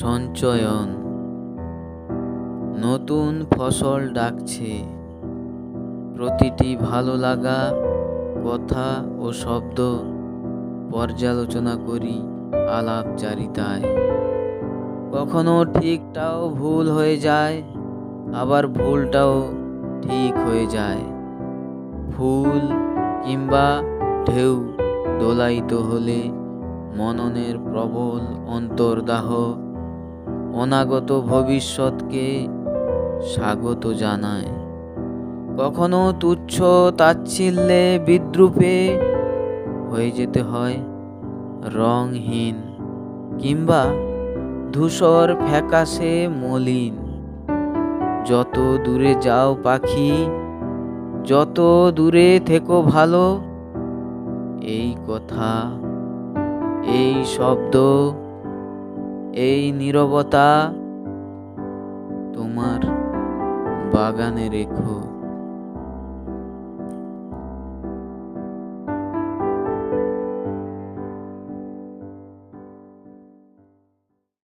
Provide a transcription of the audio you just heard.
সঞ্চয়ন। নতুন ফসল ডাকছে। প্রতিটি ভালো লাগা, কথা ও শব্দ পর্যালোচনা করি আলাপচারিতায়। কখনো ঠিকটাও ভুল হয়ে যায়, আবার ভুলটাও ঠিক হয়ে যায়। ফুল কিংবা ঢেউ দোলাইত হলে মননের প্রবল অন্তর্দাহ অনাগত ভবিষ্যৎকে স্বাগত জানায়। কখনো তুচ্ছ তাচ্ছিল্যে বিদ্রুপে হয়ে যেতে হয় রংহীন কিংবা ধূসর ফ্যাকাশে মলিন। যত দূরে যাও পাখি, যত দূরে থেকো ভালো, এই কথা, এই শব্দ এই নীরবতা তোমার বাগানে রেখো।